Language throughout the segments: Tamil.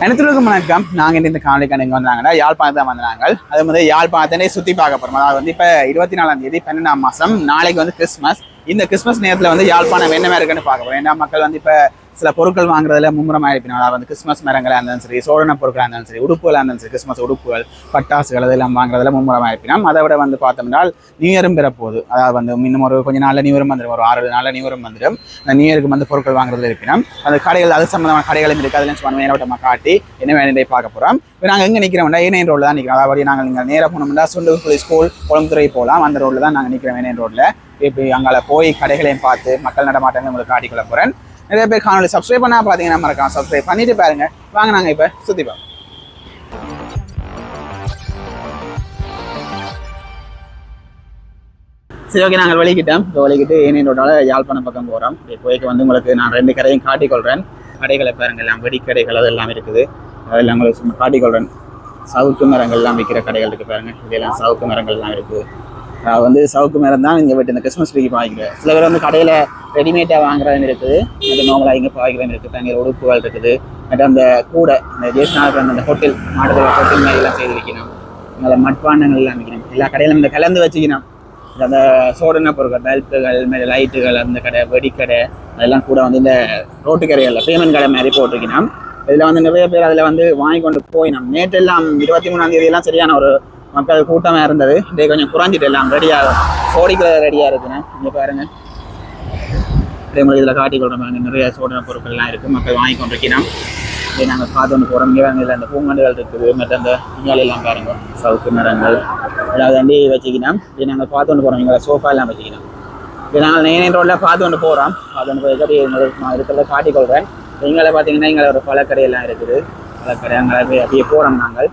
அனைத்துலகம் வணக்கம். நாங்கள் இந்த காணொலிக்கான இங்கே வந்தாங்கன்னா யாழ்ப்பாணத்தை வந்தாங்க அது வந்து யாழ்ப்பாணத்தினே சுற்றி பார்க்க போகிறோம் அதாவது வந்து இப்போ இருபத்தி நாலாம் தேதி பன்னெண்டாம் மாதம் நாளைக்கு வந்து கிறிஸ்மஸ் இந்த கிறிஸ்மஸ் நேரத்தில் வந்து யாழ்ப்பாணம் என்னமா இருக்குன்னு பார்க்க போகிறோம் ஏன்னா மக்கள் வந்து இப்போ சில பொருட்கள் வாங்குறதுல மும்முரமாக இருப்பினும் அதாவது வந்து கிறிஸ்மஸ் மரங்களாக இருந்தாலும் சரி சோழன பொருட்களாக இருந்தாலும் சரி உடுப்புகளாக இருந்தாலும் சரி கிறிஸ்மஸ் உடுப்புகள் பட்டாசுகள் அதெல்லாம் வாங்குறதுல மும்முரமாக இருப்பினோம் அதை விட வந்து பார்த்தோம்னா நியூ இயரும் பெறப்போகுது அதாவது வந்து இன்னும் ஒரு கொஞ்சம் நாளில் நியூ இயரும் வந்துடும் ஒரு ஆறு நாளில் நியூ இயரும் வந்துடும் அந்த நியூ இயருக்கு வந்து பொருட்கள் வாங்குறதுல இருப்பினோம் அந்த கடைகள் அது சம்மந்தமான கடைகளும் இருக்குது அதில் சும்மா நேரவட்டமாக காட்டி என்ன வேணுன்றதை பார்க்க போகிறோம் இப்போ நாங்கள் எங்கே நிற்கிறோம்னா ஏனையன் ரோட்டில் தான் நிற்கிறோம் அதாவது நாங்கள் நீங்கள் நேராக போனோம்னா சுண்டுகுடி ஸ்கூல் குளம்புத்துறை போகலாம். அந்த ரோட்டில் தான் நாங்கள் நிற்கிறோம் ஏனையன் ரோட்டில் இப்போ அங்கே போய் கடைகளையும் பார்த்து மக்கள் நடமாட்டங்கள் உங்களுக்கு காட்டிக்கொள்ள போகிறேன் நிறைய பேர் காணொலி சப்ஸ்கிரைப் பண்ணால் பார்த்தீங்கன்னா மறக்காம சப்ஸ்கிரைப் பண்ணிட்டு பாருங்க. வாங்க நாங்கள் இப்போ சுற்றி பார்ப்போம். சரி ஓகே நாங்கள் வழிகிட்டோம் இப்போ வலிக்கிட்டு ரோட்டால் யாழ்ப்பாணம் பக்கம் போகிறோம் போய்க்கு வந்து உங்களுக்கு நான் ரெண்டு கடையும் காட்டிக்கொள்கிறேன் கடைகளை பாருங்க எல்லாம் வெடிக்கடைகள் அதெல்லாம் இருக்குது. அதெல்லாம் உங்களுக்கு சும்மா காட்டிக்கொள்கிறேன் சவுக்கு மரங்கள்லாம் விற்கிற கடைகள் இருக்குது பாருங்க. இதெல்லாம் சவுக்கு மரங்கள்லாம் இருக்குது. நான் வந்து சவுக்கு மேலே தான் இங்கே விட்டு இந்த கிறிஸ்மஸ் ட்ரீக்கு பாய்க்கிறேன் சில பேர் வந்து கடையில் ரெடிமேடாக வாங்குறதுன்னு இருக்குது. அது நார்மலாக இங்கே பாய்க்கிறதுன்னு இருக்குது. தண்ணீர் உடுப்புகள் இருக்குது. மற்ற அந்த கூடை இந்த ஜேஷ்நாதர் அந்த ஹோட்டல் மாடுதல் ஹோட்டல் மாதிரிலாம் செய்து வைக்கணும். நல்ல மட்பாண்டங்கள்லாம் வைக்கணும். எல்லா கடையிலும் இந்த கலந்து வச்சுக்கணும். அந்த சோடனை பொருட்கள் பல்புகள் மேலே லைட்டுகள் அந்த கடை வெடிக்கடை அதெல்லாம் கூட வந்து இந்த ரோட்டு பேமெண்ட் கடை மாதிரி போட்டிருக்கணும். இதில் வந்து நிறைய பேர் அதில் வந்து வாங்கி கொண்டு போயினோம் நேற்றெல்லாம் இருபத்தி மூணாம் தேதியெல்லாம் சரியான ஒரு மக்கள் கூட்டமாக இருந்தது. இதே கொஞ்சம் குறைஞ்சிட்டு எல்லாம் ரெடியாக சோடிக்கிறது ரெடியாக இருக்குண்ணே. இங்கே பாருங்க. இதே மாதிரி இதில் காட்டி நிறைய சோதனை பொருட்கள்லாம் இருக்குது மக்கள் வாங்கி கொண்டிருக்கணும் இதை நாங்கள் பார்த்து கொண்டு போகிறோம் இங்கே வந்து அந்த பூங்கண்டுகள் இருக்குது. மற்ற அந்த இங்கால எல்லாம் பாருங்க. சவுக்கு மரங்கள். எல்லாம் வண்டி வச்சுக்கணும் இதை நாங்கள் பார்த்து கொண்டு போகிறோம் இங்கே சோஃபா எல்லாம் வச்சுக்கணும் இதை நாங்கள் நேரன் ரோட்டில் பார்த்து கொண்டு போகிறோம் பார்த்து ஒன்று போய் நான் இருக்கிறத காட்டிக்கொள்கிறேன் எங்களை பார்த்தீங்கன்னா எங்களை ஒரு பழக்கடையெல்லாம் இருக்குது. பழக்கடை அங்கே போய் அப்படியே போகிறோம் நாங்கள்.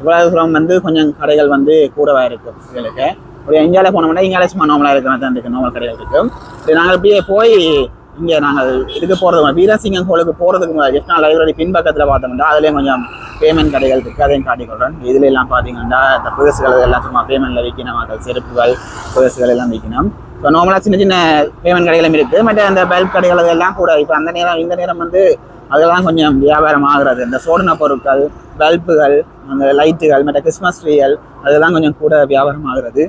இவ்வளவு வந்து கொஞ்சம் கடைகள் வந்து கூடவாக இருக்கும் எங்களுக்கு ஒரு இந்தியாவில் போனோம்னா இங்கால சும்மா நார்மலாக இருக்கிற தான் இருக்குது நார்மல் கடைகள் இருக்கும் இது நாங்கள் இப்படியே போய் இங்கே நாங்கள் இதுக்கு போகிறது வீரசிங்கம் கோளுக்கு போகிறதுக்கு முன்னாடி ஜெஃப்னா லைப்ரரி பின்பக்கத்தில் பார்த்தோம்னா அதுலேயும் கொஞ்சம் பேமெண்ட் கடைகள் இருக்குது அதையும் காட்டிக்கொள்கிறேன் இதில் எல்லாம் பார்த்தீங்கன்னா இந்த புதுசுகள் எல்லாம் சும்மா பேமெண்ட்டில் விற்கணும் அது செருப்புகள் புதுசுகள் எல்லாம் விற்கணும். ஸோ நார்மலாக சின்ன சின்ன பேமெண்ட் கடைகளும் இருக்குது மற்ற அந்த பல்ப் கடைகள் எல்லாம் கூட இப்போ அந்த நேரம் இந்த நேரம் வந்து அதெல்லாம் கொஞ்சம் வியாபாரம் ஆகுறது இந்த சோடன பொருட்கள் பல்புகள் அந்த லைட்டுகள் மற்ற கிறிஸ்மஸ் ட்ரீகள் அதெல்லாம் கொஞ்சம் கூட வியாபாரம் ஆகிறது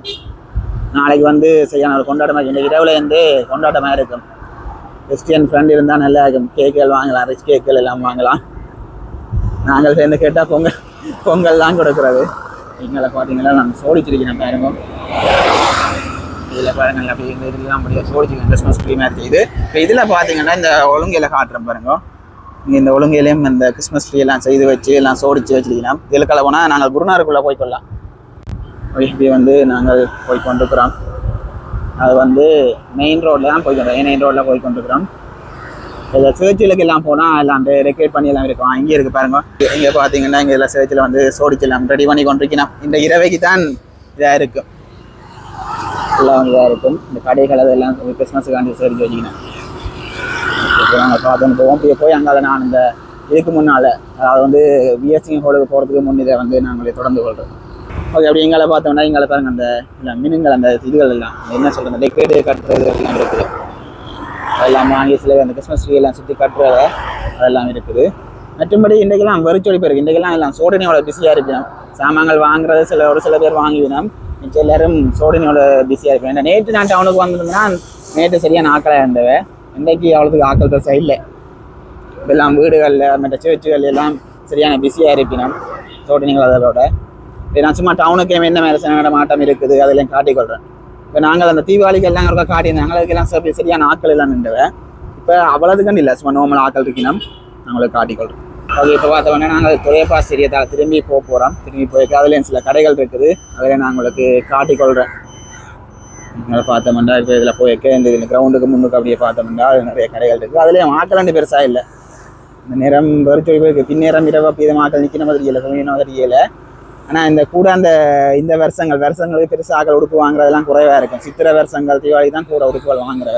நாளைக்கு வந்து சரியான ஒரு கொண்டாட்டமாக இந்த இரவுலேருந்தே கொண்டாட்டமாக இருக்கும். கிறிஸ்டியன் ஃப்ரெண்ட் இருந்தால் நல்லா இருக்கும். கேக்குகள் வாங்கலாம் ரிச் கேக்குகள் எல்லாம் வாங்கலாம். நாங்கள் சேர்ந்து கேட்டால் பொங்கல் பொங்கல் தான் கொடுக்குறது. எங்களை பார்த்தீங்கன்னா நாங்கள் சோடிச்சிருக்கிறோம் பாருங்க. இதில் பாருங்கள் அப்படி இந்த இதுலாம் அப்படியே சோடிச்சிருக்கேன் கிறிஸ்மஸ் ட்ரீ மாதிரி செய்யுது இப்போ இதில் பார்த்தீங்கன்னா இந்த ஒழுங்கையில் காட்டுறேன் பாருங்க. நீங்கள் இந்த ஒழுங்கையிலையும் இந்த கிறிஸ்மஸ் ட்ரீ எல்லாம் செய்து வச்சு எல்லாம் சோடிச்சு வச்சிருக்கலாம் இதில் கலை போனால் நாங்கள் குருநாருக்குள்ளே போய் கொள்ளலாம் இப்படி வந்து நாங்கள் போய் கொண்டிருக்கிறோம். அது வந்து மெயின் ரோட்டில் தான் போய் கொண்டு மெயின் ரோட்டில் போய் கொண்டிருக்கிறோம்? இதில் சேர்ச்சிலுக்கு எல்லாம் போனால் எல்லாம் ரெக்கேட் பண்ணி எல்லாம் இருக்கும். இங்கே இருக்கு பாருங்க. இங்கே பார்த்தீங்கன்னா இங்கே இதில் சேர்ச்சில் வந்து சோடிச்செல்லாம் ரெடி பண்ணி கொண்டிருக்கணும் இந்த இரவைக்கு தான் இதாக இருக்கும். எல்லாம் இதாக இருக்கும். இந்த கடைகள் அதெல்லாம் கிறிஸ்மஸுக்காண்டி சேர்த்து வச்சுக்கணும் இப்போ நாங்கள் அது போவோம் போய் அங்கே அதை நான் இந்த இதுக்கு முன்னால் அதாவது வந்து பிஎஸ்சி ஹோலுக்கு போகிறதுக்கு முன் இதை வந்து நாங்களே தொடர்ந்து கொள்கிறோம் ஓகே அப்படி எங்களை பார்த்தோம்னா எங்களை பாருங்கள் அந்த இல்லை மீனுங்கள் அந்த இதுகள் எல்லாம் என்ன சொல்கிறது டெக்கரேட் கட்டுறது எல்லாம் இருக்குது. அதெல்லாம் வாங்கி சில அந்த கிறிஸ்மஸ் ட்ரீ எல்லாம் சுற்றி கட்டுறது அதெல்லாம் இருக்குது. மற்றும்படி இன்றைக்கெல்லாம் வெறிச்சொடி பேருக்கு இன்றைக்கெல்லாம் எல்லாம் சோடனையோட பிஸியாக இருப்பினோம். சாமான்கள் வாங்குறது சில ஒரு சில பேர் வாங்கிவிடும். மிச்சம் எல்லாரும் சோடனையோட பிஸியாக இருப்பேன் ஏன்னா நேற்று நான் டவுனுக்கு வந்திருந்தேன்னா நேற்று சரியாக நாக்களாக இருந்தவன் இன்றைக்கு அவ்வளோத்துக்கு ஆக்கள் பெருசாக இல்லை. எல்லாம் வீடுகளில் மற்ற சேர்ச்சுகள் எல்லாம் சரியான பிஸியாக இருப்பினோம் தோட்டினீங்களா அதோட. இப்போ நான் சும்மா டவுனுக்கு என்ன மேலே சில மாட்டம் இருக்குது அதெல்லாம் காட்டிக்கொள்கிறேன் இப்போ நாங்கள் அந்த தீபாவளிக்கு எல்லாம் இருக்கா காட்டியிருந்தோம் எங்களுக்கெல்லாம் சரி சரியான ஆட்கள் எல்லாம் நின்றுவேன் இப்போ அவ்வளோதுக்குன்னு இல்லை சும்மா நோமல் ஆட்கள் இருக்கணும் நாங்களுக்கு காட்டிக்கொள்கிறோம் ஓகே இப்போ பார்த்தோம்னா நாங்கள் துறையப்பா சிறியதால் திரும்பி போக போகிறோம் திரும்பி போய் அதுலேயும் சில கடைகள் இருக்குது அதில் நான் உங்களுக்கு அதனால் பார்த்தோம்னா இப்போ இதில் போய் இந்த இந்த கிரவுண்டுக்கு முன்னுக்கு அப்படியே பார்த்தோம்னா அது நிறைய கடைகள் இருக்குது அதுலேயும் ஆக்கலாண்டு பெருசாக இல்லை. இந்த நிறம் வெறிச்சொடி போயிருக்கு பின்னேரம் இரவு அப்படி இதை ஆக்கள் நிற்கிற மாதிரி இல்லை. கொஞ்சம் மாதிரி இல்லை ஆனால் இந்த கூட அந்த இந்த வருஷங்கள் வருஷங்களுக்கு பெருசாக ஆக்கள் உடுப்பு வாங்குறதெல்லாம் குறைவாக இருக்கும். சித்திரை வருஷங்கள் தீபாவளி தான் கூட உடுப்புகள் வாங்குறவ.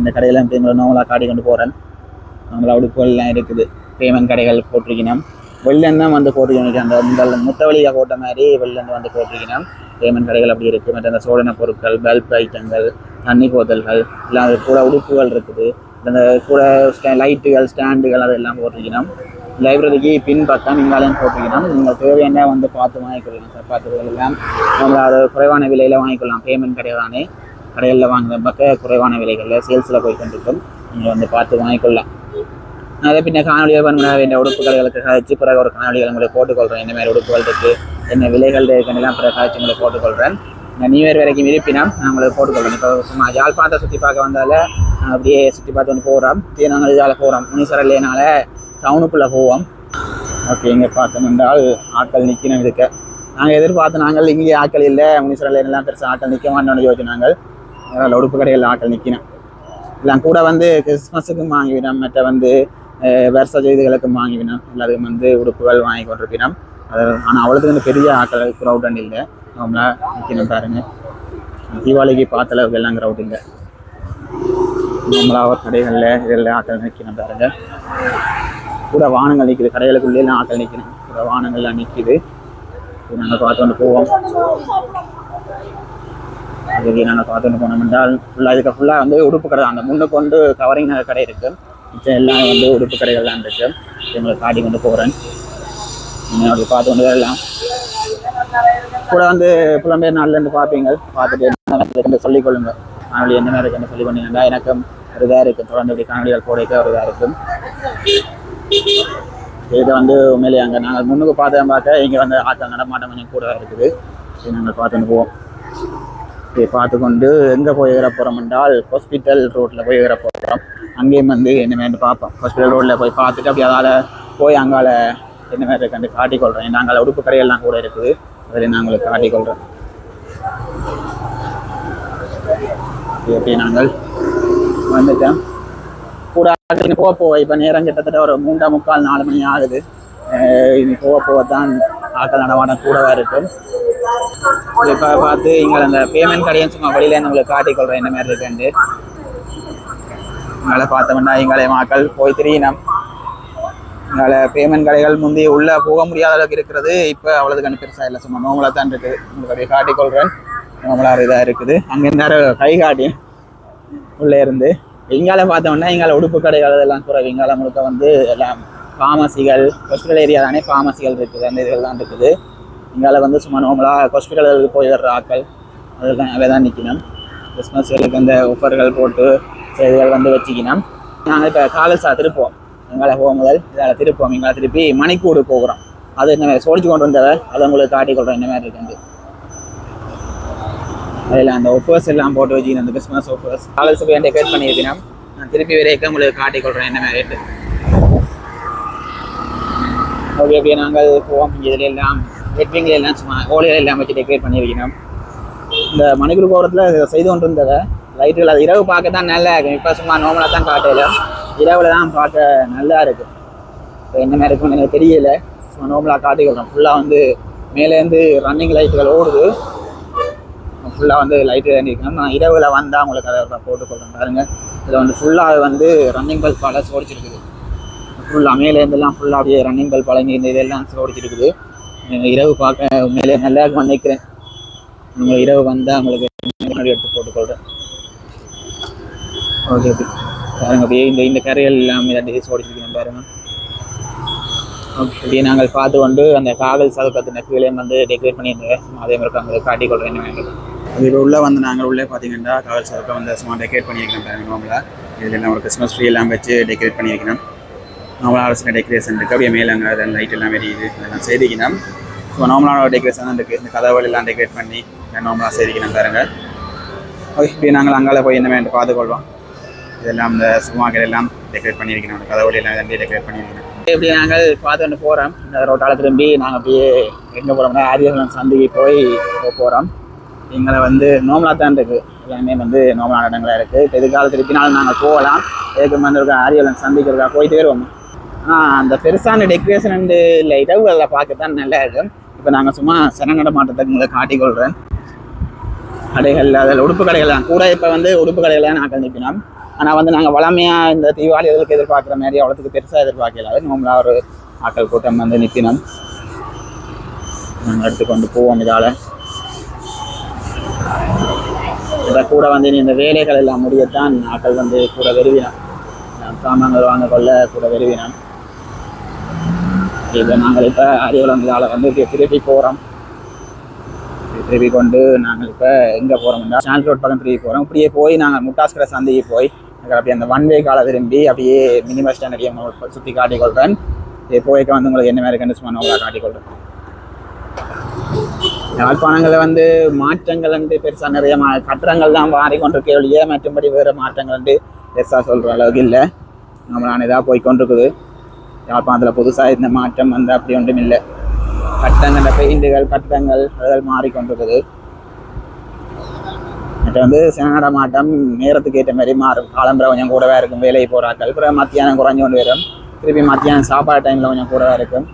இந்த கடையில் இப்போ நோவலாக காட்டி கொண்டு போகிறேன் அவங்கள உடுப்புகள்லாம் இருக்குது. பேமெண்ட் கடைகள் போட்டிருக்கணும். வெளிலேருந்து தான் வந்து போட்டிருக்கணும். அந்த முதல் முத்தவழியாக போட்ட மாதிரி வெளிலேருந்து வந்து போட்டிருக்கணும். பேமெண்ட் கடைகள் அப்படி இருக்குது மற்ற அந்த சோதனை பொருட்கள் பல்ப் ஐட்டங்கள் தண்ணி போதல்கள் எல்லாம் அது கூட உடுப்புகள் இருக்குது. அந்த கூட ஸ்டே லைட்டுகள் ஸ்டாண்டுகள் அதெல்லாம் போட்டிருக்கணும். லைப்ரரிக்கு பின் பக்கம் இங்காலையும் போட்டிங்கன்னா நீங்கள் தேவையான வந்து பார்த்து வாங்கிக்கொள்ளலாம் சப்பாத்துகள் எல்லாம் நம்மளோட குறைவான விலையில் வாங்கிக்கொள்ளலாம் பேமெண்ட் கிடையாதானே கடைகளில் வாங்குற பக்க குறைவான விலைகளில் சேல்ஸில் போய் கொண்டிருக்கும். நீங்கள் வந்து பார்த்து வாங்கிக்கொள்ளலாம் நான் அதை பின்ன காணொலியாக பண்ண வேண்டிய உடுப்பு கடைகளுக்கு கழிச்சு பிறகு ஒரு காணொலிகள் உங்களுக்கு போட்டுக்கொள்கிறேன் இந்த மாதிரி உடுப்புகள் இருக்குது என்ன விலைகள் இருக்குன்னெல்லாம் பிறகு கழிச்சு உங்களுக்கு போட்டுக்கொள்கிறேன் இந்த நியூ இயர் வரைக்கும் இருப்பினா நான் உங்களுக்கு போட்டுக்கொள்கிறேன் இப்போ சும்மா யாழ்ப்பாணத்தை சுற்றி பார்க்க வந்தால அப்படியே சுற்றி பார்த்து வந்து போகிறோம் இதே நாங்கள் இதால் போகிறோம் முனீஸ்வரர் இல்லைனால டவுனுக்குள்ளே போவோம். ஓகே இங்கே பார்த்தோம்னால் ஆட்கள் நிற்கணும் இருக்க நாங்கள் எதிர்பார்த்து நாங்கள் இங்கே ஆட்கள் இல்லை. முனீஸ்வரர் எல்லாம் பெருசாக ஆட்கள் நிற்க மாட்டோம்னு யோசிச்சு நாங்கள். அதனால் உடுப்பு கடையில் ஆட்கள் நிற்கணும் எல்லாம் கூட வந்து கிறிஸ்மஸுக்கும் வாங்கிவிடும். மற்ற வந்து வருஷ செய்திகளுக்கும் வாங்கிவிடும். எல்லாருக்கும் வந்து உடுப்புகள் வாங்கி கொண்டிருக்கிறோம் ஆனால் அவ்வளோத்துக்கு வந்து பெரிய ஆக்கள் க்ரௌட் இல்லை. அவங்களா நிற்கணும் பாருங்க. தீபாவளிக்கு பார்த்த அளவுக்கு எல்லாம் க்ரௌட் இல்லை. நம்மளா கடைகளில் இதெல்லாம் ஆக்கள் நிற்கணும் பாருங்க. கூட வாகனங்கள் நிற்கிது கடைகளுக்குள்ளே ஆக்கள் நிற்கணும் கூட வாகனங்கள்லாம் நிற்கிது நாங்கள் பார்த்து கொண்டு போவோம். அதுக்கு நாங்கள் பார்த்துட்டு போனோம் என்றால் ஃபுல்லாக இதுக்கு ஃபுல்லாக வந்து உடுப்பு கடை அந்த முன்னுக்கு வந்து கவரிங் கடை இருக்குது மிச்சம் எல்லாம் வந்து உடுப்பு கடைகள்லாம் இருக்குது இவங்களை காட்டி கொண்டு போகிறேன் நீங்கள் அப்படி பார்த்து கொண்டு வரலாம் கூட வந்து புலம்பெயர் நாள்லேருந்து பார்ப்பீங்க. பார்த்துட்டு என்ன சொல்லிக் கொள்ளுங்க காணொலி என்ன மாதிரி இருக்குன்னு சொல்லி பண்ணீங்கன்னா எனக்கும் ஒரு இதாக இருக்குது தொடர்ந்து இப்படி காணொலிகள் போடைக்க ஒரு இதாக இருக்கும். இது வந்து உண்மையிலேயே அங்கே நாங்கள் முன்னுக்கு பார்த்து பார்க்க இங்கே வந்து ஆட்கள் நடமாட்டம் கொஞ்சம் கூட இருக்குது. இது நாங்கள் பார்த்துட்டு போவோம். இதை பார்த்து கொண்டு எங்கே போய் ஏற போகிறோம் என்றால் ஹாஸ்பிட்டல் ரோட்டில் போய் ஏற போகிறோம் அங்கேயும் வந்து என்னமேன்னு பார்ப்போம். ஹாஸ்பிட்டல் ரோட்டில் போய் பார்த்துட்டு அப்படி அதால் போய் அங்கால என்ன மாதிரி கண்டு காட்டிக்கொள்கிறேன் நாங்கள் உடுப்பு கடையெல்லாம் கூட இருக்குது. அதில் நான் உங்களுக்கு காட்டிக்கொள்கிறேன் எப்படி நாங்கள் வந்துட்டோம்? கூட போக போக. இப்போ நேரம் கிட்டத்தட்ட ஒரு மூன்றா முக்கால் நாலு மணி ஆகுது. இனி போக போக தான் ஆட்கள் நடமாட்டம் கூடவா இருக்கும். இப்போ பார்த்து இங்கே அந்த பேமெண்ட் கடையும் சும்மா வெளியில இருந்து உங்களுக்கு காட்டிக்கொள்கிறேன் என்ன மாதிரி இருக்குன்ட்டு இங்கே பார்த்தோம்னா எங்களை மக்கள் போய் திரியினம். இங்கே பேமெண்ட் கடைகள் முந்தைய உள்ளே போக முடியாத அளவுக்கு இருக்கிறது. இப்போ கண்டு பெருசாக இல்லை. சும்மா நோமலாக தான் இருக்குது உங்களுடைய அப்படியே காட்டிக்கொள்கிறேன் நோமலாக இதாக இருக்குது. அங்கே இருந்தாரு கை காட்டி உள்ளே இருந்து எங்கால பார்த்தோம்னா எங்கால உடுப்பு கடைகள் அதெல்லாம் குறைவு எங்கால முழுக்க வந்து எல்லாம் ஃபார்மசிகள் ஹாஸ்பிட்டல் ஏரியா தானே ஃபார்மசிகள் இருக்குது. அந்த இதெல்லாம் இருக்குது. எங்கால வந்து சும்மா நோமலா ஹாஸ்பிட்டல்களுக்கு போயிடுற ஆக்கள் ஆட்கள். அதெல்லாம் அவை தான் நிற்கணும் கிறிஸ்மஸ்களுக்கு அந்த ஆஃபர்கள் போட்டு செய்திகள் வந்து வச்சுக்கணும். நாங்கள் இப்போ காலேஜ் திருப்போம் எங்களை போக முதல் இதால் திருப்போம் எங்களை திருப்பி மணிக்கூடு போகிறோம். அது மாதிரி சோழிச்சு கொண்டு வந்ததை அதை உங்களுக்கு காட்டி கொள்கிறோம் என்ன மாதிரி இருக்குது அதில் அந்த ஒஃபர்ஸ் எல்லாம் போட்டு வச்சுக்கணும் அந்த கிறிஸ்மஸ் ஒஃபர்ஸ் காலேஜ் போய் டெக்கரேட் பண்ணியிருக்கேன் நான் திருப்பி வரைக்கும் உங்களுக்கு காட்டி கொள்கிறேன் என்ன மாதிரி ஓகே அப்படியே நாங்கள் போவோம். இதில் எல்லாம் வெட்விங்கில் எல்லாம் சும்மா ஓலையில் எல்லாம் வச்சு டெக்கரேட் பண்ணியிருக்கணும் இந்த மணிக்குழு கோபுரத்தில் செய்து கொண்டு இருந்ததை லைட்டுகள் அது இரவு பார்க்க தான் நல்லா இருக்கும். இப்போ சும்மா நார்மலாக தான் காட்டையில் இரவில் தான் பார்க்க நல்லா இருக்கும் இப்போ என்ன மாதிரி இருக்கும்னு எனக்கு தெரியல. ஸோ நோம்பலாக காட்டிக்கிறோம் ஃபுல்லாக வந்து மேலேருந்து ரன்னிங் லைட்டுகள் ஓடுது. ஃபுல்லாக வந்து லைட்டு வேண்டியிருக்கேன் நான் இரவில் வந்தால் உங்களுக்கு அதை போட்டுக்கொள்கிறேன் பாருங்க. இதில் வந்து ஃபுல்லாக வந்து ரன்னிங் பல் பல சோடிச்சிருக்குது. ஃபுல்லாக மேலேருந்துலாம் ஃபுல்லாக அப்படியே ரன்னிங் பல்ப் பழங்கி இந்த இதெல்லாம் சோடிச்சிருக்குது. இரவு பார்க்க மேலே நல்லா இருக்கும் நினைக்கிறேன். நீங்கள் இரவு வந்தால் உங்களுக்கு முன்னாடி எடுத்து போட்டுக்கொள்கிறேன் ஓகே ஓகே பாருங்க அப்படியே இந்த இந்த கரைகள் எல்லாமே ரெண்டு சோடிச்சிருக்கேன் பாருங்க. ஓகே அப்படியே நாங்கள் பார்த்து கொண்டு அந்த காவல் சதுக்கத்தின கீழே வந்து டெக்கரேட் பண்ணியிருந்தேன். அதே மாதிரி அங்கே காட்டிக்கொள்கிறேன் என்ன வேண்டும் அது இப்போ உள்ளே வந்து நாங்கள் உள்ளே பார்த்தீங்கன்னா காவல் சதுக்கம் வந்து சும்மா டெக்கரேட் பண்ணியிருக்கோம் பாருங்க நார்மலாக இதில் நம்ம ஒரு கிறிஸ்மஸ் ட்ரீ எல்லாம் வச்சு டெக்கரேட் பண்ணியிருக்கணும். நார்மலாக அரசு டெக்கரேஷன் இருக்குது அப்படியே மேலே அங்கே அதில் லைட் எல்லாம் வெறியுது அதெல்லாம் செய்திக்கணும் ஸோ நார்மலான டெக்கரேஷன் தான் இருக்குது இந்த கதவுகள் எல்லாம் டெக்கரேட் பண்ணி நார்மலாக செய்திக்கணும் பாருங்க. ஓகே இப்படி நாங்கள் அங்கால போய் என்ன வேண்டு பார்த்துக்கொள்வோம் இதெல்லாம் இந்த சுமாக்கள் எல்லாம் டெக்கரேட் பண்ணியிருக்கணும். அந்த எல்லாம் இதே டெக்கரேட் பண்ணியிருக்கணும். இப்படி நாங்கள் பார்த்துட்டு போகிறோம் இந்த ரோட்டால் திரும்பி நாங்கள் அப்படியே எங்கே போகிறோம்னா ஆரியலம் சந்தைக்கு போய் போகிறோம் எங்களை வந்து நோமலாக தான் இருக்குது எல்லாமே வந்து நோமலான இடங்களாக இருக்குது இப்போ எதுக்காக திருப்பினாலும் நாங்கள் போகலாம். எதுக்கு வந்து இருக்க ஆரியலம் சந்திக்கிறதா போயிட்டே வருவோம். ஆனால் அந்த பெருசான டெக்கரேஷன் இல்லை இடவுகளில் பார்க்க தான் நல்லா இருக்கும். இப்போ நாங்கள் சும்மா சனநட மாற்றத்துக்கு உங்களை காட்டிக்கொள்கிறேன் கடைகள் அதில் உடுப்பு கடைகள் தான் கூட இப்போ வந்து உடுப்பு கடைகள் நாங்கள் நிற்கணும் ஆனால் வந்து நாங்கள் வளமையாக இந்த தீபாவளி இதற்கு எதிர்பார்க்குற மாதிரி அவ்வளோத்துக்கு பெருசாக எதிர்பார்க்கல. அது நம்மளா ஒரு ஆட்கள் கூட்டம் வந்து நிற்கணும் நாங்கள் எடுத்துக்கொண்டு போவோம் இதால். இதை கூட வந்து இந்த வேலைகள் எல்லாம் முடியத்தான் ஆட்கள் வந்து கூட விரும்பினான் சாமான்கள் வாங்க கொள்ள கூட விரும்பினான் இதை நாங்கள் இப்போ அரியவளம் இதால் வந்து திருப்பி போகிறோம் திருப்பி கொண்டு நாங்கள் இப்போ எங்கே போகிறோம்னா சேனல் ரோட் பக்கம் திருப்பி போகிறோம் இப்படியே போய் நாங்கள் முட்டாஸ்கரை சந்தைக்கு போய் அங்க அப்படியே அந்த ஒன் வே காலை திரும்பி அப்படியே மினி பஸ் ஸ்டாண்ட் அப்படியே உங்களுக்கு சுற்றி காட்டிக்கொள்கிறேன் இப்போ போய்க்க வந்து உங்களுக்கு என்ன மாதிரி கண்டிஷன் உங்களை காட்டிக்கொள்கிறேன் யாழ்ப்பாணங்களில் வந்து மாற்றங்கள் வந்து பெருசாக நிறைய மா கட்டடங்கள் தான் மாறிக்கொண்டிருக்கே ஒழிய மற்றபடி வேறு மாற்றங்கள் வந்து பெருசாக சொல்கிற அளவுக்கு இல்லை. நம்மளான இதாக போய்கொண்டிருக்குது யாழ்ப்பாணத்தில் புதுசாக இந்த மாற்றம் வந்து அப்படி ஒன்றும் இல்லை. பட்டங்கள் பெயிண்டுகள் பட்டங்கள் அதெல்லாம் மாறிக்கொண்டிருக்குது. மற்ற வந்து சினநட மாட்டம் நேரத்துக்கு ஏற்ற மாதிரி மாறும். காலம்பரை கொஞ்சம் கூடவே இருக்கும் வேலை போகிறாக்கள் பிறகு மத்தியானம் குறைஞ்சு கொண்டு வரும். திருப்பி மத்தியானம் சாப்பாடு டைமில் கொஞ்சம் கூடவே இருக்கும்.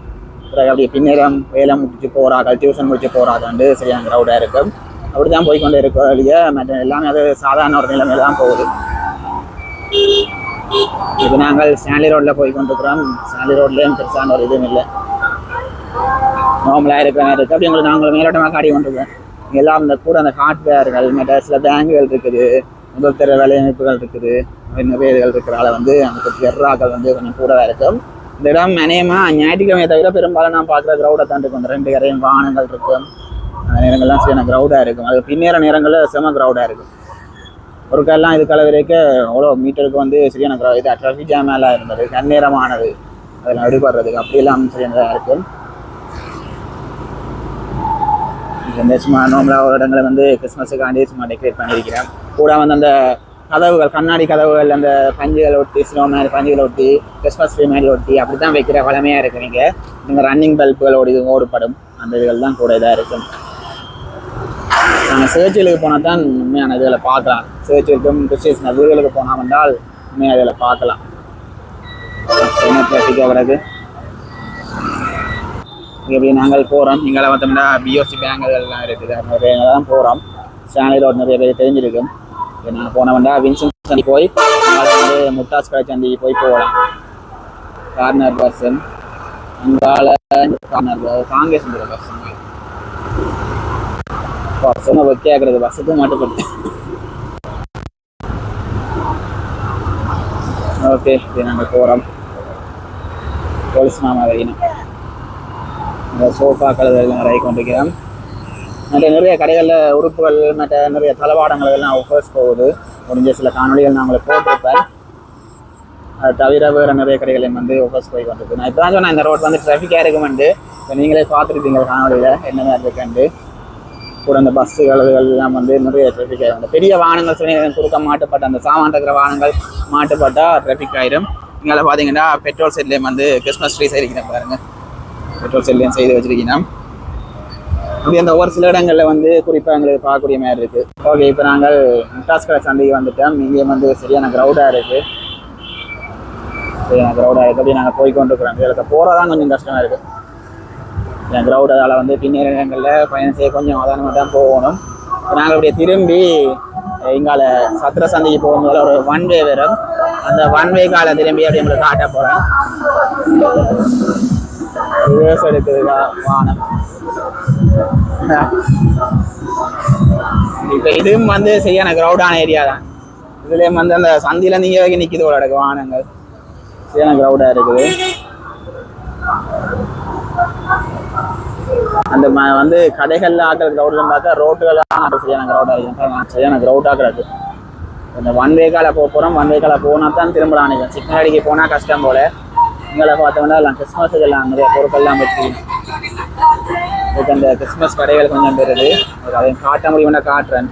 பிறகு அப்படியே பின்னேரம் வேலை முடிச்சு போகிறாக்கள் டியூஷன் முடிச்சு போகிறாக்கள் வந்து சரியான க்ரௌடாக இருக்கும். அப்படி தான் போய்க்கொண்டு இருக்கோ. இல்லையா மற்ற எல்லாமே அது சாதாரண ஒரு நிலைமை தான் போகுது. இப்போ நாங்கள் ஸ்டான்லி ரோட்டில் போய் கொண்டிருக்கிறோம் ரோட்லேயும் பெருசான ஒரு இதுவும் இல்லை. நார்மலாக இருக்கிற மாதிரி இருக்குது அப்படி எங்களுக்கு நாங்கள் மேலோட்டமாக காட்டி கொண்டிருக்கோம் எல்லாம் இந்த கூட அந்த ஹார்ட்வேர்கள் மற்ற சில பேங்குகள் இருக்குது. முதல் தர வேலையமைப்புகள் இருக்குது. நிறைய இதுகள் இருக்கிறனால வந்து அந்த எர்ராக்கள் வந்து கொஞ்சம் கூட இருக்கும் இந்த இடம் அநேகமா ஞாயிற்றுக்கிழமையை தவிர பெரும்பாலும் நான் பார்க்குற க்ரௌடை தான் இருக்கும். இந்த ரெண்டு கரையும் வாகனங்கள் இருக்கும். அந்த நேரங்கள்லாம் சரியான க்ரௌடாக இருக்கும். அது பின்னேற நேரங்களில் செம க்ரௌடாக இருக்கும். ஒரு காலெல்லாம் இது கல வரைக்கும் அவ்வளோ மீட்டருக்கு வந்து சரியான க்ரௌ இது ட்ராஃபிக் ஜாம் எல்லாம் இருந்தது. கண்ணேரமானது அதெல்லாம் அடிபடுறதுக்கு அப்படியெல்லாம் சரியானதாக இருக்கும். இந்த சும்மா நார்மலாக ஒரு இடங்களை வந்து கிறிஸ்மஸுக்காண்டி சும்மா டெக்கரேட் பண்ணியிருக்கிறேன். கூட வந்து அந்த கதவுகள் கண்ணாடி கதவுகள் அந்த பஞ்சுகள் ஒட்டி ஸ்னோ மாதிரி ஒட்டி கிறிஸ்மஸ் ட்ரீ மாதிரி ஒட்டி அப்படி தான் வைக்கிற வளமையாக இருக்கிறீங்க நீங்கள் நீங்கள் ரன்னிங் பல்புகளோட இது ஓடுபடும் அந்த இதுகள் தான் கூட இதாக இருக்கும். நாங்கள் சேர்ச்சிலுக்கு போனால் தான் உண்மையான இதில் பார்க்கலாம். சேர்ச்சிலுக்கும் கிறிஸ்டியன்ஸ் வீடுகளுக்கு போனால் வந்தால் உண்மையாக இதில் பார்க்கலாம். பிறகு இப்படி நாங்கள் போகிறோம். இங்கே பார்த்தோம்னா பிஎஸ்சி பேங்குகள்லாம் இருக்குது. அது நிறைய தான் போகிறோம். சேனல் ரோட் நிறைய பேர் தெரிஞ்சிருக்கும். இப்போ நான் போனவன்டா வின்சன் சந்தி போய் வந்து முட்டாஸ் கடை சந்தி போய் போகலாம். கார்னர் பஸ் அங்கால கார்னர் காங்கிரஸ் பஸ் பஸ் கேட்குறது. பஸ்ஸுக்கு மட்டுப்பட்டு ஓகே இப்போ நாங்கள் போகிறோம். போலீஸ் மாமா வைக்கணும் இந்த சோஃபாக்கள் இதெல்லாம் நிறைய கொண்டிருக்கிறோம் மற்ற நிறைய கடைகளில் உடுப்புகள் மற்ற நிறைய தளவாடங்கள் எல்லாம் ஆஃபர்ஸ் போகுது. முடிஞ்ச சில காணொலிகள் நான் உங்களுக்கு போட்டிருப்பேன். அது தவிர வேறு நிறைய கடைகளையும் வந்து ஆஃபர்ஸ் போய் கொண்டிருக்கு நான் இப்போ தான் சொன்னேன் இந்த ரோட் வந்து டிராஃபிக்காக இருக்குமெண்டு இப்போ நீங்களே பார்த்துருப்பீங்க காணொலியில் என்ன மாதிரி கூட அந்த பஸ்ஸுகள் இதுகள் வந்து நிறைய ட்ராஃபிக் ஆகிடும் அந்த பெரிய வாகனங்கள் சொல்லி குறுக்க மாட்டுப்பட்ட அந்த சாமான் இருக்கிற வாகனங்கள் மாட்டுப்பட்டால் ட்ராஃபிக் ஆகிடும் இங்கே பார்த்தீங்கன்னா பெட்ரோல் செட்லேயும் வந்து கிறிஸ்மஸ் ட்ரீஸ் இருக்கிறேன் பாருங்கள் பெட்ரோல் செல்லையும் செய்து வச்சுருக்கீங்கன்னா இப்படி அந்த ஒரு சில இடங்களில் வந்து குறிப்பாக எங்களுக்கு பார்க்கக்கூடிய மாதிரி இருக்குது ஓகே இப்போ நாங்கள் முட்டாஸ்கரை சந்தைக்கு வந்துட்டோம். இங்கே வந்து சரியான க்ரௌடாக இருக்குது சரியான க்ரௌடாக இருக்குது அப்படி நாங்கள் போய்கொண்டிருக்கிறோம் கொண்டு இருக்கிறோம் இதில் போகிறதான் கொஞ்சம் கஷ்டமாக இருக்குது என் க்ரௌட் அதால் வந்து பின்னேற இடங்களில் பயணம் செய்ய கொஞ்சம் அவதானமாக தான் போகணும். இப்போ நாங்கள் அப்படியே திரும்பி இங்கால சத்திர சந்தைக்கு போகும்போது ஒரு ஒன் வே வரும். அந்த ஒன் வே காலை திரும்பி அப்படியே உங்களுக்கு காட்ட போகிறேன் ரிவர்ஸ் எடுக்குது வானம் இப்போ இதுவும் வந்து சரியான க்ரௌடான ஏரியா தான் இதுலேயும் வந்து அந்த சந்தியில் நீங்கள் வரைக்கும் நிற்கிது ஒரு இடக்கு வாகனங்கள் சரியான க்ரௌடாக இருக்குது அந்த ம- வந்து கடைகளில் ஆக்கிற க்ரௌட்லாம் பார்த்தா ரோட்டுகள் சரியான க்ரௌடாக இருக்கும் சரியான க்ரௌடாக கிடக்கு இந்த ஒன் வேக்கால போக போகிறோம் ஒன் வேக்கால போனால் தான் திரும்பலாம் நினைக்கிறேன் சிக்கன் அடிக்க போனால் கஷ்டம் போல இங்கே பார்த்தோம்னா எல்லாம் கிறிஸ்மஸுக்கு எல்லாம் நிறைய பொருட்கள்லாம் வச்சுக்கணும் இதுக்கு அந்த கிறிஸ்மஸ் கடைகள் கொஞ்சம் பெறுது அதையும் காட்ட முடியும்னா காட்டுறேன்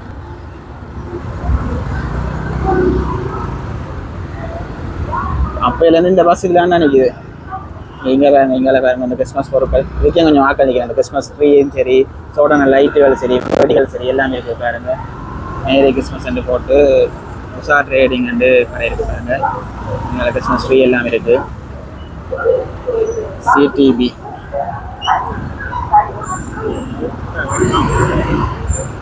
அப்போலேருந்து இந்த பஸ் இல்லைன்னா நினைக்குது இங்கே பாருங்க இங்கே பாருங்க இந்த கிறிஸ்மஸ் பொருட்கள் இதுக்கே கொஞ்சம் ஆக்கள் நிற்கிறேன் இந்த கிறிஸ்மஸ் ட்ரீயும் சரி சோடான லைட்டுகள் சரி வெடிகள் சரி எல்லாமே இருக்குது பாருங்க மேரி கிறிஸ்மஸ் என்று போட்டு உஷா ட்ரேடிங் வந்து கடை இருக்குது பாருங்க இங்கே கிறிஸ்மஸ் ட்ரீ எல்லாமே இருக்குது சிடிபி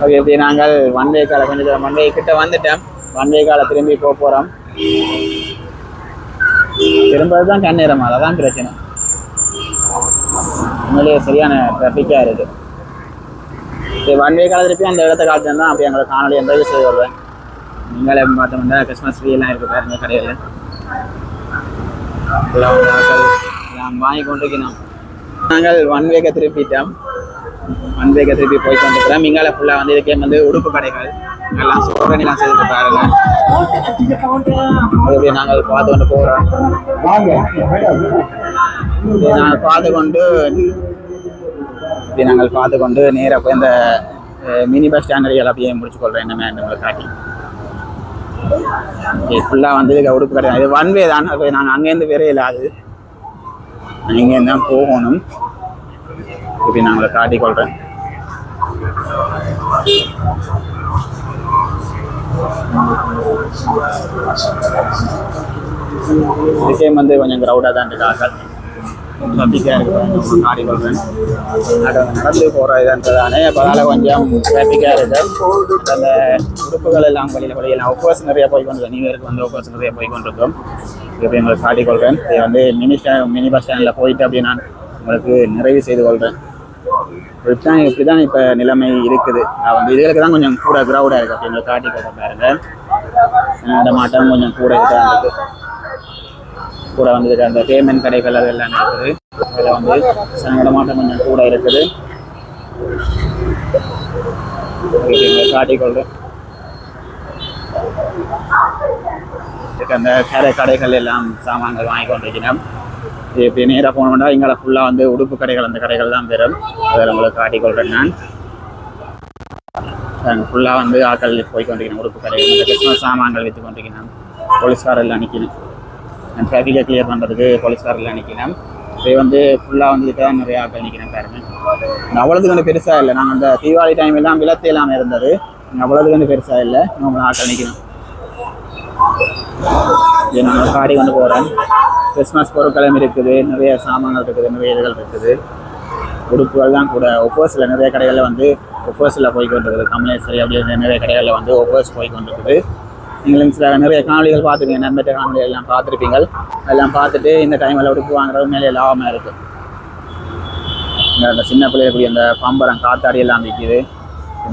ஓகே இப்படி நாங்கள் ஒன் வே கால கொஞ்சம் ஒன் வே கிட்ட வந்துட்டோம். ஒன் வே கால திரும்பி போக போகிறோம் திரும்பது தான் கண்ணீரம் அதான் பிரச்சனை. உண்மையிலேயே சரியான ட்ராஃபிக்காக இருக்குது. சரி ஒன் வே கால திருப்பி அந்த இடத்த காலத்துல தான் அப்படி எங்களை காணொலி எந்த செய்து வருவேன் நீங்களே பார்த்தோம்னா கிறிஸ்மஸ் ட்ரீ எல்லாம் இருக்குது பாருங்க கடையில். நான் வாங்கி கொண்டிருக்கிறோம் நாங்கள் ஒன் வேக்க திருப்பிட்டோம் ஒன் வேக்க திருப்பி போய் கொண்டிருக்கிறோம். இங்கால ஃபுல்லாக வந்து இதுக்கே வந்து உடுப்பு கடைகள். எல்லாம் சோதனைலாம் செய்து பாருங்க. நாங்கள் பார்த்து கொண்டு போகிறோம் இதை நாங்கள் பார்த்து கொண்டு இப்படி நாங்கள் பார்த்து கொண்டு நேராக போய் அந்த மினி பஸ் ஸ்டாண்ட் அடிகள் அப்படியே முடிச்சு கொள்கிறேன் என்ன உங்களை காட்டி. ஃபுல்லாக வந்து உடுப்பு கடை இது ஒன் வே தான். நாங்கள் அங்கேருந்து வேற இல்லாது நீங்கள் தான் போகணும். இப்படி நான் உங்களை காட்டிக்கொள்கிறேன் விஷயம் வந்து கொஞ்சம் க்ரௌடாக தான் இருக்காங்க. ட்ராஃபிக்காக இருக்கு காட்டிக்கொள்கிறேன் அது நடந்து போகிற இதுன்றதானே அதனால் கொஞ்சம் ட்ராஃபிக்காக இருக்கு. அந்த உறுப்புகள் எல்லாம் வழியில் வழியில் ஒப்பர்ஸ் நிறைய போய் கொண்டு நியூ இயருக்கு வந்து ஒப்பர்ஸ் நிறைய போய் கொண்டிருக்கோம் எப்படி உங்களை காட்டிக் காட்டிக்கொள்கிறேன் இதை வந்து மினி ஸ்டாண்ட் மினி பஸ் ஸ்டாண்டில் போயிட்டு அப்படி நான் உங்களுக்கு நிறைவு செய்து கொள்கிறேன் இப்படிதான் இப்படி தான் இப்போ நிலைமை இருக்குது. நான் வந்து இதுகளுக்கு தான் கொஞ்சம் கூட க்ரௌடாக இருக்குது அப்படின்னு காட்டிக்கொள்கிறேன் பாருங்க. இந்த மாட்டம் கொஞ்சம் கூட இதாக இருக்குது கூட வந்து அந்த பேமெண்ட் கடைகள் அதெல்லாம் இருக்குது. அதில் வந்து சனங்கட மாட்டம் கொஞ்சம் கூட இருக்குது. காட்டிக்கொள்கிறேன் அந்த கடை கடைகள் எல்லாம் சாமான்கள் வாங்கி கொண்டிருக்கிறோம் இப்போ இப்படி நேராக போனோம்னா இங்கே ஃபுல்லாக வந்து உடுப்பு கடைகள் அந்த கடைகள் தான் பெறும். அதில் உங்களுக்கு காட்டிக்கொள்கிறேன் நான். ஃபுல்லாக வந்து ஆட்கள் போய் கொண்டிருக்கிறேன் உடுப்பு கடைகள். அந்த கிறிஸ்மஸ் சாமான்கள் விற்று கொண்டிருக்கிறேன் போலீஸ்கார் எல்லாம் நிற்கணும் டிராஃபிக்கை கிளியர் பண்ணுறதுக்கு போலீஸ்கார் எல்லாம் நிற்கணும் வந்து ஃபுல்லாக வந்து தான் நிறைய ஆக்கள் நிற்கிறேன் பாருங்க. அவ்வளோது கொஞ்சம் பெருசாக இல்லை. நாங்கள் அந்த தீபாவளி டைம் எல்லாம் விளத்து எல்லாம் இருந்தது. அவ்வளோது கொஞ்சம் பெருசாக இல்லை. நம்ம ஆக்கள் நிற்கணும் நான் காடி கொண்டு போகிறேன் கிறிஸ்மஸ் பொருட்களும் இருக்குது நிறைய சாமான்கள் இருக்குது நிறைய இதுகள் இருக்குது. உடுப்புகள் தான் கூட. ஒப்போஸில் நிறைய கடைகளில் வந்து ஒப்போஸில் போய் கொண்டிருக்குது. கமலேஸ்வரி அப்படின்ற நிறைய கடைகளில் வந்து ஒப்போஸ் போய் கொண்டிருக்குது. நீங்களும் சில நிறைய காணொலிகள் பார்த்துருப்பீங்க. நண்பற்ற காணொலிகள் எல்லாம் பார்த்துருப்பீங்க. அதெல்லாம் பார்த்துட்டு இந்த டைமில் உடுப்பு வாங்குறது மேலே லாபமாக இருக்குது இந்த அந்த சின்ன பிள்ளைகளுக்கு அந்த பம்பரம் காத்தாடி எல்லாம் விற்கிது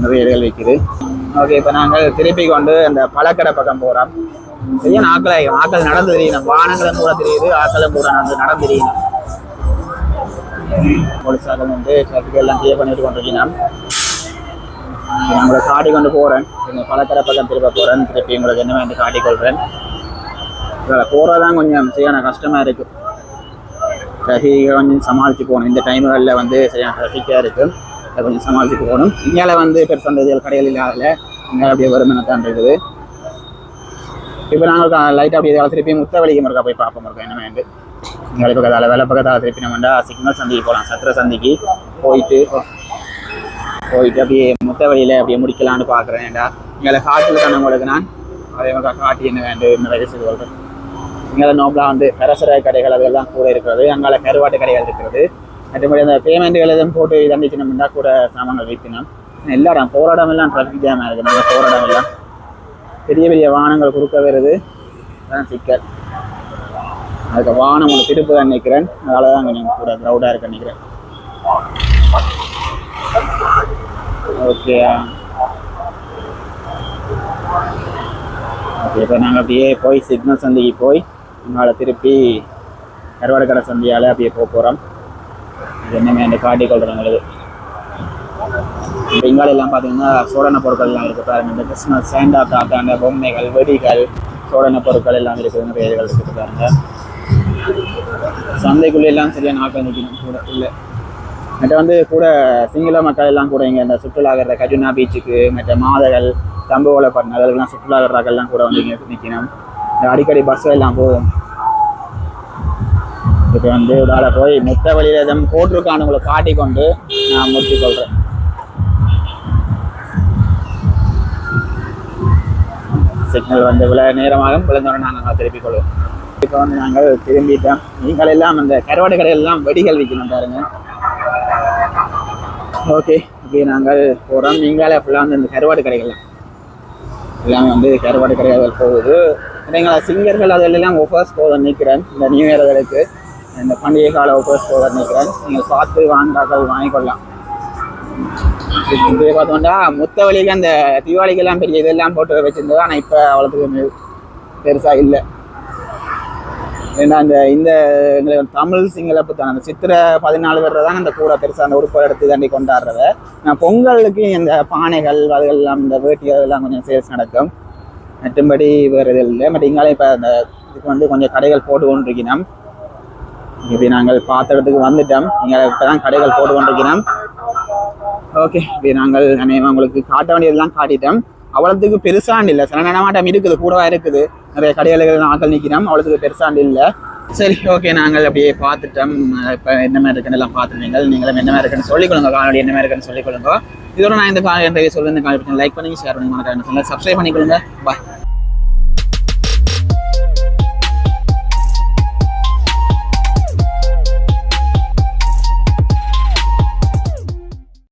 நிறைய இதுகள் விற்கிது ஓகே இப்போ நாங்கள் திருப்பி கொண்டு அந்த பழக்கடை பக்கம் போகிறோம் சரியான ஆக்கள் ஆகிடும் ஆக்கள் நடந்து தெரியணும் வானங்களும் கூட தெரியுது ஆக்களும் கூட நடந்து நடந்து தெரியணும் போலீஸாரும் வந்து டிராஃபிக் எல்லாம் கிளியர் பண்ணிட்டு கொண்டிருக்கணும் நான் உங்களை காட்டி கொண்டு போகிறேன் நீங்கள் பழக்கடை பக்கம் திருப்ப போகிறேன் திருப்பி உங்களுக்கு என்ன வேண்டு காட்டிக்கொள்கிறேன் இதில் போகிறதான் கொஞ்சம் சரியான கஷ்டமாக இருக்குது டிராஃபிக்கை கொஞ்சம் சமாளித்து போகணும். இந்த டைம்களில் வந்து சரியான டிராஃபிக்காக இருக்குது அதை கொஞ்சம் சமாளிச்சுட்டு போகணும். இங்கேல வந்து பெருசாக அந்த கடைகள் இல்லாத இங்கே அப்படியே வருமானம் தான் இருக்குது. இப்போ நாங்கள் லைட்டாக அப்படியே திருப்பி முத்தவழிக்கு முருக்கா போய் பார்ப்போம் இருக்கோம் என்ன வேண்டு. இங்கே பக்கத்தால் வேலை பக்கத்தால் திருப்பி நம்ம வேண்டாம் சிக்னல் சந்திக்கு போகலாம் சத்திர சந்திக்கு போயிட்டு போயிட்டு அப்படியே முத்த வழியில் அப்படியே முடிக்கலான்னு பார்க்குறேன். ஏண்டா இங்கே காட்டில் கண்ணவங்களுக்கு நான்? அதே மாதிரி காட்டி என்ன வேண்டும் நிறைய செய்து கொள்கிறேன் இங்கே நோம்பலாக வந்து கரசர கடைகள் அதெல்லாம் கூட இருக்கிறது. அங்கால கருவாட்டு கடைகள் இருக்கிறது. மற்றபடி அந்த பேமெண்ட்டுகள் எதுவும் போட்டு தண்டிக்கணும்னா கூட சாமான்கள் வைக்கணும் எல்லா இடம் போகிற இடமெல்லாம் ட்ராஃபிக் ஜாமாக இருக்குது நாங்கள் போகிற இடமெல்லாம் பெரிய பெரிய வாகனங்கள் குறுக்க வருது. அதான் சிக்கல். அதுக்கு வாகனம் ஒன்று திருப்பு தான் நிற்கிறேன் அதனால தான் கொஞ்சம் கூட க்ரௌடாக இருக்க நிற்கிறேன் ஓகே ஓகே இப்போ நாங்கள் அப்படியே போய் சிக்னல் சந்திக்கு போய் உங்களால் திருப்பி கருவாடு கடை சந்தியால் அப்படியே போக போகிறோம் என்னமே அந்த காட்டி கொள்கிறவங்களுக்கு இப்போ பார்த்தீங்கன்னா சோழன பொருட்கள் எல்லாம் இருக்குது பாருங்க. இந்த கிறிஸ்மஸ் சேண்டா தாத்தாண்ட பொம்மைகள் வெடிகள் சோழன பொருட்கள் எல்லாம் இருக்குது நிறைய இதுகள் இருக்குது பாருங்க. சந்தைக்குள்ள எல்லாம் சரியாக ஆட்கள் நிற்கணும் கூட இல்லை. மற்ற வந்து கூட சிங்கள மக்கள் எல்லாம் கூட இங்கே இந்த சுற்றுலாகிற கஜுனா பீச்சுக்கு மற்ற மாதகள் தம்புவலப்பட்டினம் அதெல்லாம் சுற்றுலா கூட வந்து இங்கே நிற்கணும். அடிக்கடி பஸ் எல்லாம் போகும். இப்போ வந்து இதால போய் மொத்த வழியில் எதுவும் போட்டிருக்கானுங்களை காட்டி கொண்டு நான் முடிச்சு கொள்கிறேன் சிக்னல் வந்து விழ நேரமாக விழுந்தோடனே நாங்கள் திருப்பிக் கொள்வோம். இப்போ வந்து நாங்கள் திரும்பிட்டோம். நீங்கள் எல்லாம் அந்த கருவாடு கடையெல்லாம் வெடிகள் விற்கணும் பாருங்க. ஓகே இப்படி நாங்கள் போகிறோம் நீங்களே ஃபுல்லாக வந்து இந்த கருவாடு கடைகள் எல்லாமே வந்து கருவாடு கடைகள் போகுது. எங்களை சிங்கர்கள் அதெல்லாம் ஒஃபர்ஸ் போதும் நிற்கிறேன் இந்த நியூ இயர் அதற்கு இந்த பண்டிகை கால ஒஃபர்ஸ் போக நிற்கிறேன் நீங்கள் பார்த்து வாங்கினாக்கள் வாங்கிக்கொள்ளலாம். இப்படி பார்த்தோம்னா முத்த வழிக்கு அந்த தீபாவளிக்கெல்லாம் பெரிய இதெல்லாம் போட்டு வச்சிருந்தது ஆனால் இப்போ அவ்வளோத்துக்கு பெருசாக இல்லை. ஏன்னா அந்த இந்த எங்களுக்கு தமிழ் சிங்கள புத்தாண்டு அந்த சித்திரை பதினாலு பேர் தான் அந்த கூட பெருசாக அந்த உறுப்பு எடுத்து தாண்டி கொண்டாடுறத. நான் பொங்கலுக்கு இந்த பானைகள் அதுகள்லாம் இந்த வேட்டிகள் எல்லாம் கொஞ்சம் சேல்ஸ் நடக்கும். மற்றும்படி வேறு இது இல்லை. மற்ற இங்காலே இப்போ அந்த இதுக்கு வந்து கொஞ்சம் கடைகள் போட்டு கொண்டிருக்கணும். இப்படி நாங்கள் பார்த்த இடத்துக்கு வந்துட்டோம். நீங்கள் இப்போ தான் கடைகள் போட்டு கொண்டிருக்கிறோம். ஓகே இப்படி நாங்கள் அநேகமாக உங்களுக்கு காட்ட வேண்டியதெல்லாம் காட்டிட்டோம். அவ்வளோத்துக்கு பெருசாண்டு இல்லை. சில நேரமாட்டம் இருக்குது கூடவா இருக்குது. நிறைய கடைகளுக்கு ஆக்கள் நிற்கிறோம். அவ்வளோத்துக்கு பெருசாண்டு இல்லை. சரி ஓகே நாங்கள் அப்படியே பார்த்துட்டோம். இப்போ என்ன மாதிரி இருக்குன்னு எல்லாம் பார்த்துருவீங்க நீங்களும் என்ன மாதிரி இருக்குன்னு சொல்லிக்கொள்ளுங்க. காணொலி என்ன மாதிரி இருக்குன்னு சொல்லிக்கொள்ளுங்க. இதோட நான் இந்த காலை சொல்லுங்க கால் லைக் பண்ணி ஷேர் பண்ணுங்க. மறக்காம சப்ஸ்கிரைப் பண்ணிக்கொள்ளுங்க. பாய்